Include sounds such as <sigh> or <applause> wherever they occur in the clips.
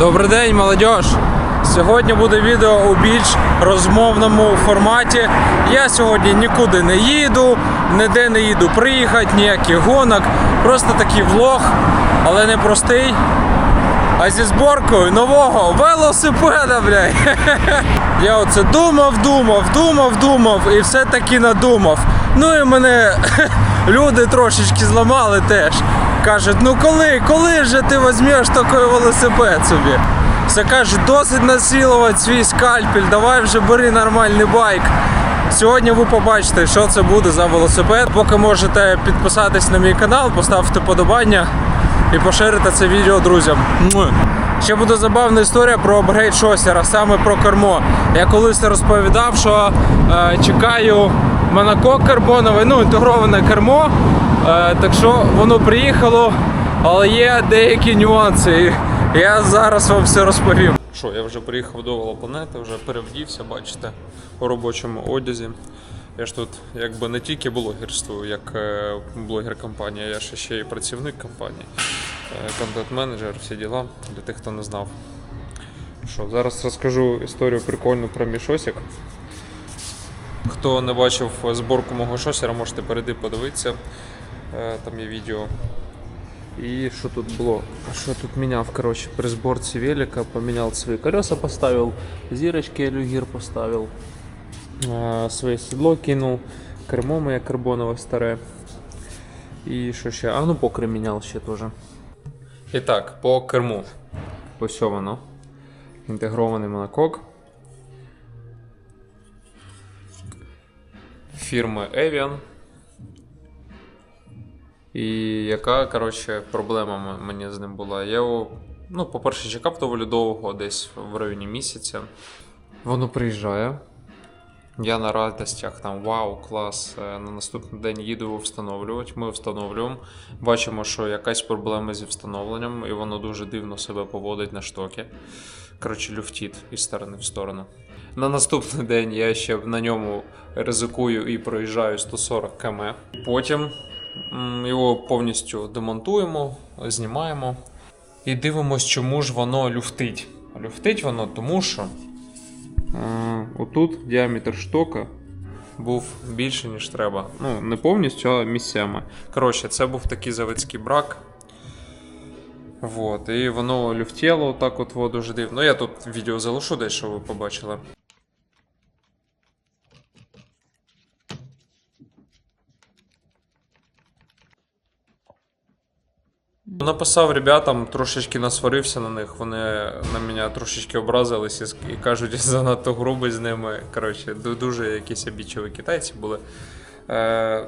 Добрий день, молодь! Сьогодні буде відео у більш розмовному форматі. Я сьогодні нікуди не їду, ніде не їду приїхати, ніяких гонок. Просто такий влог, але не простий. А зі зборкою нового велосипеда, блядь. <laughs> Я оце думав, думав, думав, думав і все-таки надумав. Ну і мене <laughs> люди трошечки зламали теж. Кажуть, ну коли, коли же ти візьмеш такий велосипед собі? Все кажуть, досить насилувати свій скальпель, давай вже бери нормальний байк. Сьогодні ви побачите, що це буде за велосипед. Поки можете підписатись на мій канал, поставити подобання і поширити це відео друзям. Ще буде забавна історія про апгрейд шосера, саме про кермо. Я колись розповідав, що е, чекаю монокок карбоновий, ну інтегроване кермо. Е, так що воно приїхало, але є деякі нюанси. Я зараз вам все розповім. Що, я вже приїхав до велопланети, вже перевдівся, бачите, у робочому одязі. Я ж тут якби не тільки блогерствую, як е, блогер компанії, я ще ще й працівник компанії, е, контент-менеджер, всі діла, для тих, хто не знав. Що, зараз розкажу історію прикольну про мій шосик. Хто не бачив зборку мого шосера, можете перейти подивитися. Е, Там є відео. И что тут было? Что тут менял? Короче, при сборке велика поменял свои колеса, поставил зирочки, алюгир поставил, а, своє седло кинул, кермо моє карбонове старе. І що ще? А ну покри міняв ще теж. І так, по керму. Ось воно. Інтегрований монокок. Фірми Evian. І яка, коротше, проблема мені з ним була? Я його, ну, по-перше, чекав доволі довго, десь в районі місяця. Воно приїжджає. Я на радостях там вау, клас. е, На наступний день їду встановлювати. Ми встановлюємо. Бачимо, що якась проблема зі встановленням, і воно дуже дивно себе поводить на штоки. Коротше, люфтіт із сторони в сторону. На наступний день я ще на ньому ризикую і проїжджаю 140 км. Потім його повністю демонтуємо, знімаємо і дивимось, чому ж воно люфтить. Люфтить воно тому, що отут діаметр штока був більше, ніж треба. Ну, не повністю, а місцями. Коротше, це був такий заводський брак. Вот, і воно люфтіло так от во, дуже дивно. Ну, я тут відео залишу десь, що ви побачили. Написав ребятам, трошечки насварився на них. Вони на мене трошечки образились і кажуть, <laughs> що занадто грубий з ними. Коротше, дуже якісь обічові китайці були. Е,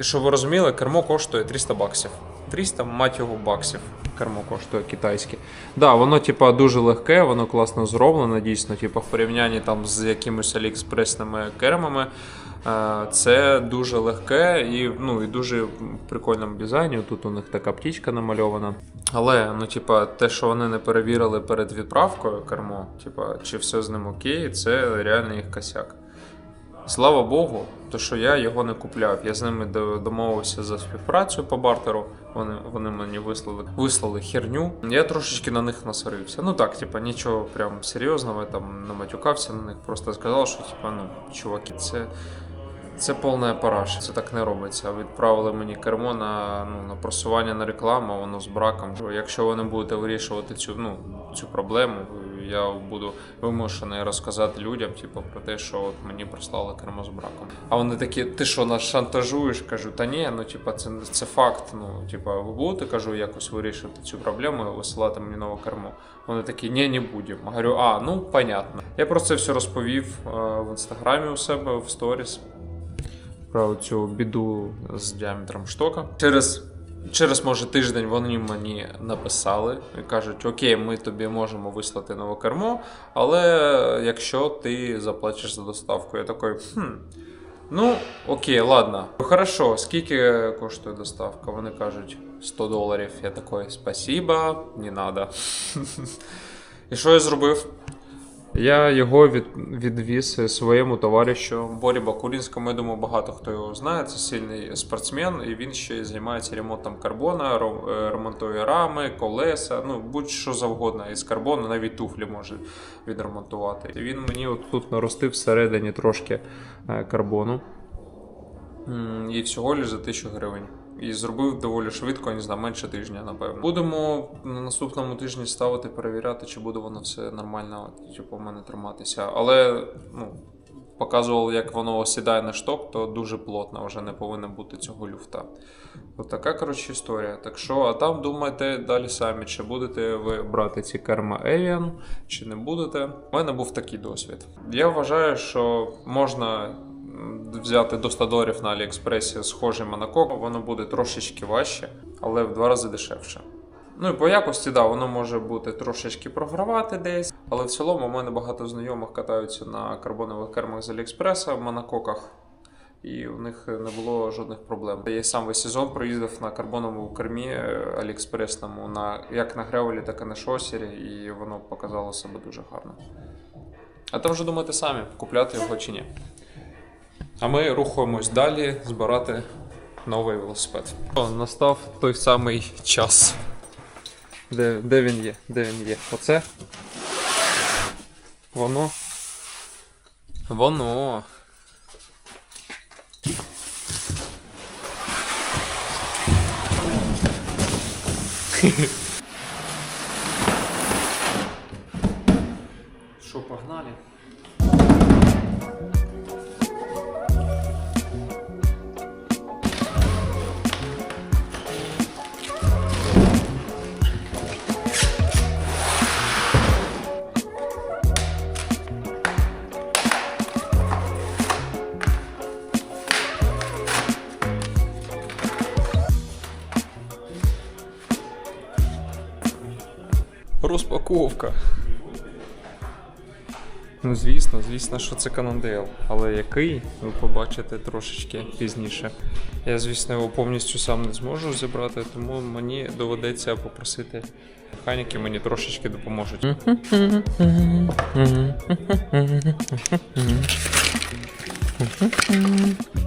щоб ви розуміли, кермо коштує 300 баксів. 300, мать його, баксів. Кермо коштує китайське. Да, воно, типа, дуже легке, воно класно зроблене, дійсно, типа, в порівнянні там з якимись аліекспресними кермами. Е, Це дуже легке і, ну, і дуже в прикольному дизайні. Тут у них така птічка намальована. Але, ну, типа, те, що вони не перевірили перед відправкою кермо, типа, чи все з ним окей, це реально їх косяк. Слава Богу, то що я його не купляв. Я з ними до- домовився за співпрацю по бартеру. Вони, вони мені вислали, вислали херню. Я трошечки на них насорився. Ну так, типа, нічого прям серйозного, я там не матюкався на них. Просто сказав, що типа, ну, чуваки, це. Це повна параша, це так не робиться. Відправили мені кермо на, ну, на просування на рекламу, воно з браком. Якщо ви не будете вирішувати цю, ну, цю проблему, я буду вимушений розказати людям, типу, про те, що от мені прислали кермо з браком. А вони такі, ти що, нас шантажуєш? Кажу, та ні, ну типа, це, це факт. Ну, типа, ви будете, кажу, якось вирішувати цю проблему висилати мені нове кермо. Вони такі, ні, не будемо. Говорю, а, ну понятно. Я про це все розповів е, в інстаграмі у себе в сторіс про цю біду з діаметром штока. Через, через може тиждень вони мені написали і кажуть: Окей, ми тобі можемо вислати нове кермо, але якщо ти заплатиш за доставку, я такий, хм. Ну, окей, ладно. Хорошо, скільки коштує доставка? Вони кажуть 100 доларів. Я такий, спасибо, не надо. <laughs> І що я зробив? Я його від, відвіз своєму товаришу Борі Бакулінському. Я думаю, багато хто його знає. Це сильний спортсмен, і він ще займається ремонтом карбона, е, ремонтує рами, колеса, ну будь-що завгодно із карбону, навіть туфлі може відремонтувати. Він мені от тут наростив всередині трошки е, карбону. І всього лиш за 1000 гривень. І зробив доволі швидко, не знаю, менше тижня, напевно. Будемо на наступному тижні ставити, перевіряти, чи буде воно все нормально, типу, у мене триматися. Але ну, показував, як воно осідає на шток, то дуже плотно, вже не повинно бути цього люфта. От така, коротше, історія. Так що, а там думайте далі самі, чи будете ви брати ці керма Avian, чи не будете. У мене був такий досвід. Я вважаю, що можна взяти до 100 доларів на Аліекспресі схожий монокок, воно буде трошечки важче, але в два рази дешевше. Ну і по якості, да, воно може бути трошечки програвати десь, але в цілому у мене багато знайомих катаються на карбонових кермах з Аліекспреса в монококах. І у них не було жодних проблем. Я сам весь сезон проїздив на карбоновому кермі е, Аліекспресному, на, як на гревелі, так і на шосері, і воно показало себе дуже гарно. А там вже думайте самі, купляти його чи ні. А ми рухаємось далі збирати новий велосипед. О, настав той самий час. Де, де він є? Де він є? Оце? Воно. Воно. Що, <laughs> Розпаковка. Ну, звісно, звісно, що це Cannondale. Але який, ви побачите трошечки пізніше. Я, звісно, його повністю сам не зможу зібрати, тому мені доведеться попросити механіки мені трошечки допоможуть. <laughs>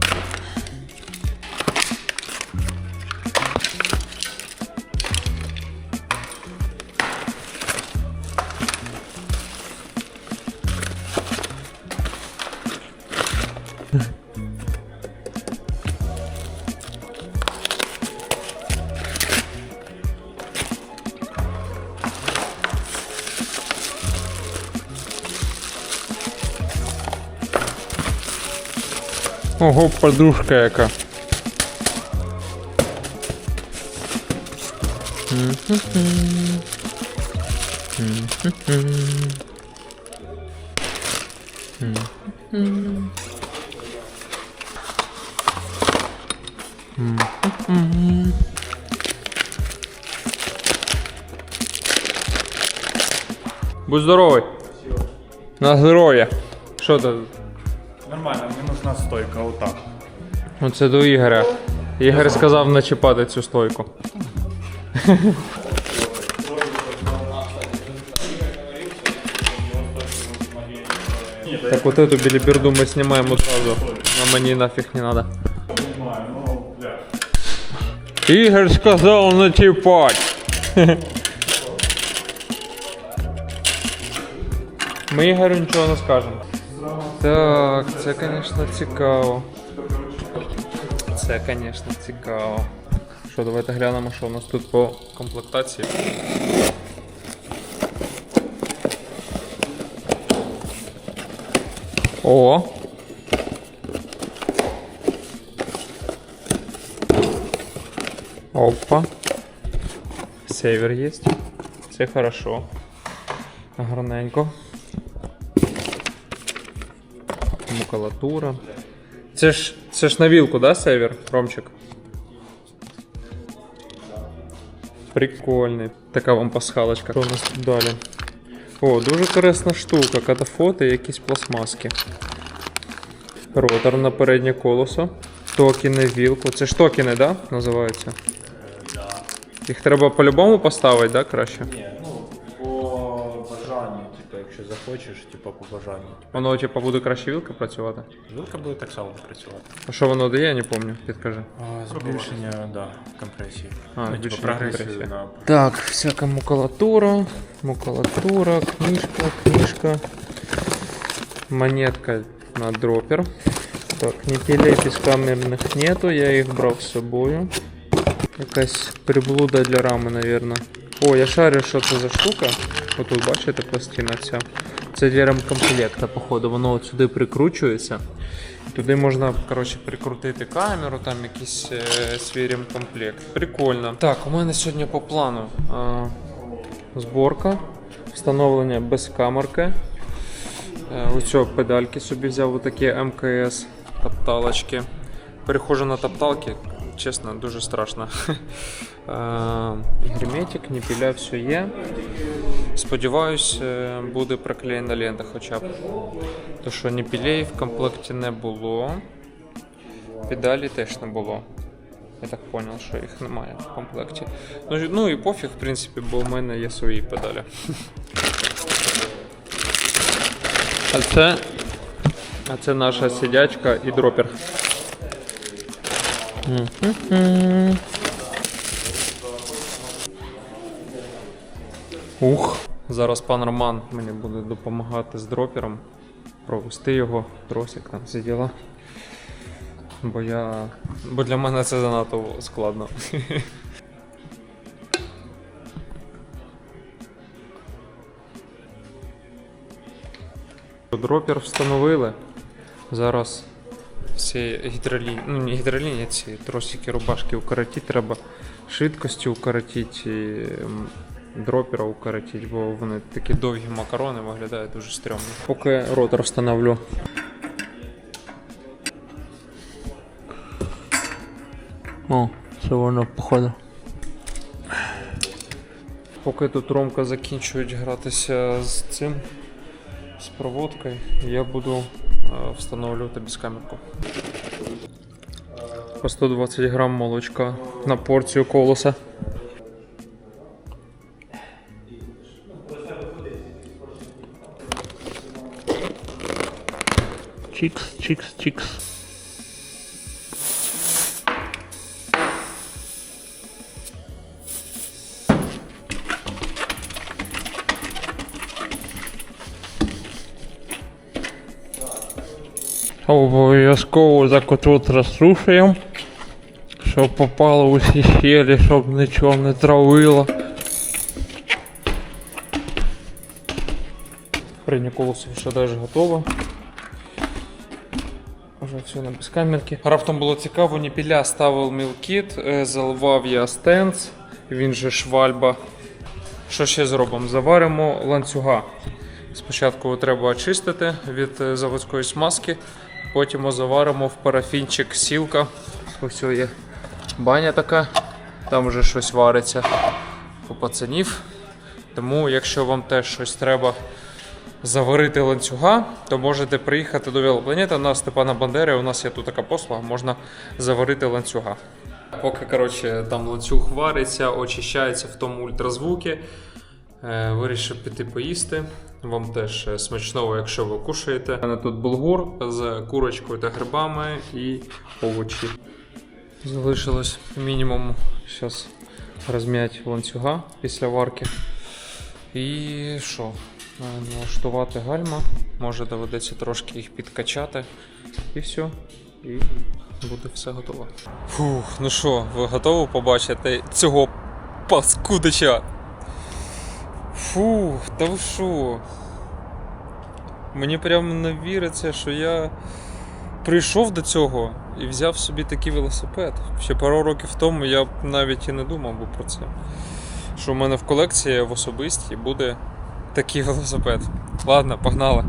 Ого, подушка яка. Будь здоровий. На здоров'я. Що це? Нормально, мне нужна стойка, вот так. Оце до Ігоря. Ігор сказав не чіпати цю стойку. Так вот эту билиберду мы снимаем сразу. А мені нафіг не надо. Ну, сказав не чіпать. Ми Ігорю нічого не скажемо. Так, це, звісно, цікаво. Це, звісно, цікаво. Що, давайте глянемо, що у нас тут по комплектації. О! Опа. Север есть. Це хорошо. Гарненько. Макулатура. Це ж, це ж на вілку, да, север, Ромчик? Прикольний. Така вам пасхалочка. Що у нас тут далі? О, дуже корисна штука. Катафоти і якісь пластмаски. Ротор на переднє колесо. Токіни, вілку. Це ж токіни, да? Називаються? Їх треба по-любому поставити, да, краще? Ні, якщо захочеш, типу, по бажанню. Воно, типу, буде краще вілка працювати. Вилка буде так само працювати. А що воно дає, я не пам'ятаю, підкажи. Збільшення, да, компресії. А, ну, типу, збільшення прогресію компресії. на Так, всяка макулатура, макулатура, книжка, книжка, монетка на дропер. Так, ніпілей безкамерних нету, я їх брав з собою. Якась приблуда для рами, напевно. О, я шарю, що це за штука. Отут, бачите, пластина ця. Це для ремкомплекта, походу, воно от сюди прикручується. Туди можна, коротше, прикрутити камеру, там якийсь е, свій ремкомплект. Прикольно. Так, у мене сьогодні по плану е, зборка, встановлення без камерки. Е, Оцього педальки собі взяв отакі МКС топталочки. Перехожу на топталки, чесно, дуже страшно. <laughs> Е, Герметик, ніпіля, все є. Сподіваюсь, е, буде приклеєна лента хоча б. То що ніпілей в комплекті не було. Педалі теж не було. Я так зрозумів, що їх немає в комплекті. Ну, ну і пофіг, в принципі, бо в мене є свої педалі. <laughs> А це, а це наша сидячка і дропер. Ух. Зараз пан Роман мені буде допомагати з дропером, провести його, тросик там всі діла. Бо я. Бо для мене це занадто складно. <laughs> Дропер встановили. Зараз всі гідролінії, ну не гідролінії, ці тросики рубашки укоротити треба, швидкості укоротити, і, дропера укоротити, бо вони такі довгі макарони виглядають дуже стрьомно. Поки ротор встановлю. О, це воно походу. Поки тут Ромка закінчують гратися з цим, з проводкою, я буду встановлювати безкамерку. По 120 грам молочка на порцію колоса. Чикс, чикс, чикс. Обов'язково так от от розсушуємо, щоб попало в усі щелі, щоб нічого не травило. Колесо вже навіть готово. Уже все на безкамерки. Раптом було цікаво, Ніпіля ставив мілкіт, заливав я стенс, він же швальба. Що ще зробимо? Заваримо ланцюга. Спочатку треба очистити від заводської смазки, потім заваримо в парафінчик сілка. Ось є баня така, там вже щось вариться у пацанів. Тому, якщо вам теж щось треба заварити ланцюга, то можете приїхати до Велопланети на Степана Бандери. У нас є тут така послуга, можна заварити ланцюга. Поки коротше, там ланцюг вариться, очищається в тому ультразвуки. Е, Вирішив піти поїсти. Вам теж е, смачного, якщо ви кушаєте. У мене тут булгур з курочкою та грибами і овочі. Залишилось мінімум зараз розм'яти ланцюга після варки. І що? Е, Налаштувати гальма. Може доведеться трошки їх підкачати. І все. І буде все готово. Фух, ну що, ви готові побачити цього паскудича? Фух, та ви що? Мені прямо не віриться, що я прийшов до цього і взяв собі такий велосипед. Ще пару років тому я б навіть і не думав би про це. Що в мене в колекції в особистій буде такий велосипед. Ладно, погнали.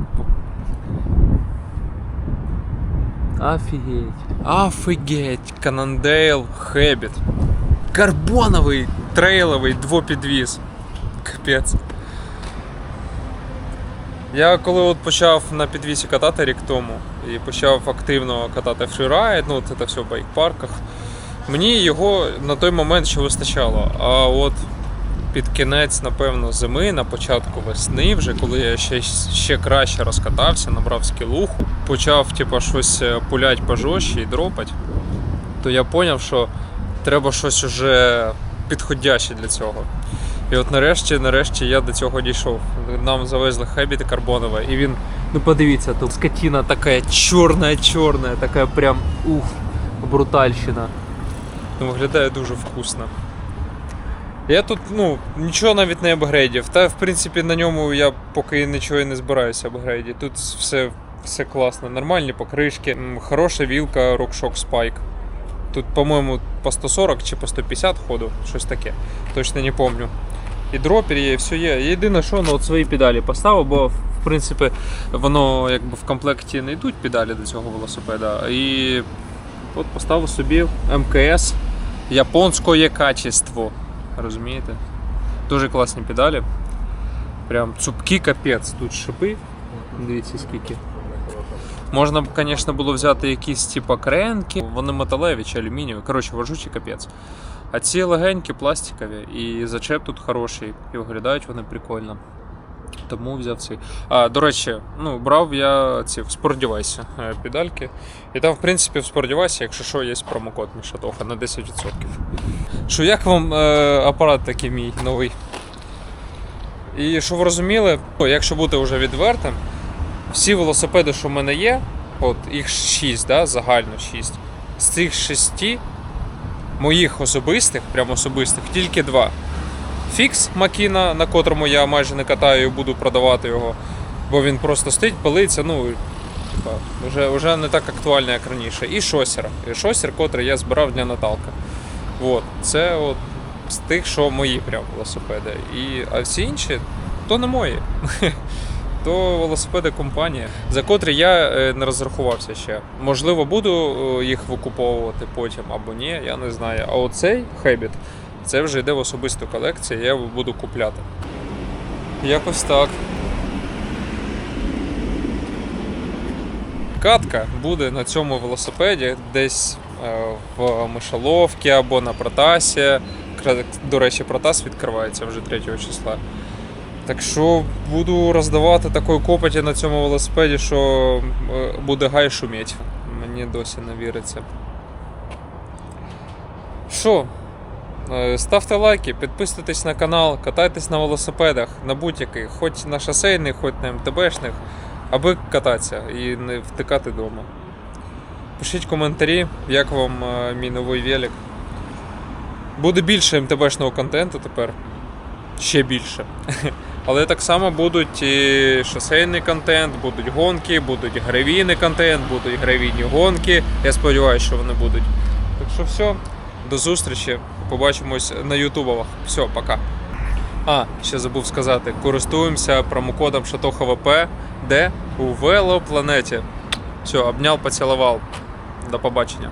Офігеть. Офігеть. Канандейл Хебіт. Карбоновий трейловий двопідвіз. Капець. Я коли от почав на підвісі катати рік тому і почав активно катати фрірайд, ну це все в байк-парках, мені його на той момент ще вистачало. А от під кінець, напевно, зими, на початку весни, вже коли я ще, ще краще розкатався, набрав скілуху, почав типу, щось е, пулять пожорстче і дропать, то я зрозумів, що треба щось уже підходяще для цього. І от нарешті, нарешті я до цього дійшов. Нам завезли хебіт карбонове, і він. Ну подивіться, тут скотина така чорна, чорна, така прям ух, брутальщина. Ну, виглядає дуже вкусно. Я тут, ну, нічого навіть не апгрейдів. Та, в принципі, на ньому я поки нічого і не збираюся апгрейдити. Тут все, все класно. Нормальні покришки, хороша вілка RockShox Spike. Тут, по-моєму, по 140 чи по 150 ходу, щось таке. Точно не помню. І дропер є, і все є. Єдине, що ну, от свої педалі поставив, бо в принципі воно якби в комплекті не йдуть педалі до цього велосипеда. І от поставив собі МКС японське качество. Розумієте? Дуже класні педалі. Прям цупкі капець. Тут шипи. Дивіться скільки. Можна б, звісно, було взяти якісь типа кренки, вони металеві чи алюмінієві. Коротше, важучий капець. А ці легенькі, пластикові, і зачеп тут хороший, і виглядають вони прикольно. Тому взяв цей. А, до речі, ну, брав я ці в спортдівайсі е, педальки. І там, в принципі, в спортдівайсі, якщо що, є промокод Мішатоха на 10%. Що як вам е, апарат такий мій новий? І що ви розуміли, якщо бути вже відвертим, всі велосипеди, що в мене є, от їх 6, да, загально 6. З цих 6 моїх особистих, прям особистих, тільки два. Фікс Макіна, на котрому я майже не катаю і буду продавати його, бо він просто стоїть, пилиться, ну, вже, вже не так актуально, як раніше. І шосер. І шосер, котрий я збирав для Наталка. От, це от з тих, що мої прям велосипеди. І, а всі інші то не мої. <laughs> То велосипеди компанії, за котрі я е, не розрахувався ще. Можливо, буду е, їх викуповувати потім або ні, я не знаю. А оцей хебіт, це вже йде в особисту колекцію, я його буду купляти. Якось так. Катка буде на цьому велосипеді десь е, в Мишаловці або на Протасі. До речі, Протас відкривається вже 3 числа. Так що буду роздавати такої копоті на цьому велосипеді, що е, буде гай шуміть. Мені досі не віриться. Що? Е, Ставте лайки, підписуйтесь на канал, катайтесь на велосипедах, на будь-яких, хоч на шосейних, хоч на МТБшних, аби кататися і не втикати вдома. Пишіть коментарі, як вам е, мій новий велик. Буде більше МТБшного контенту тепер. Ще більше. <laughs> Але так само будуть і шосейний контент, будуть гонки, будуть гравійний контент, будуть гравійні гонки. Я сподіваюся, що вони будуть. Так що все, до зустрічі. Побачимось на ютубах. Все, пока. А, ще забув сказати, користуємося промокодом ШатохВП, де у велопланеті. Все, обняв, поцілував. До побачення.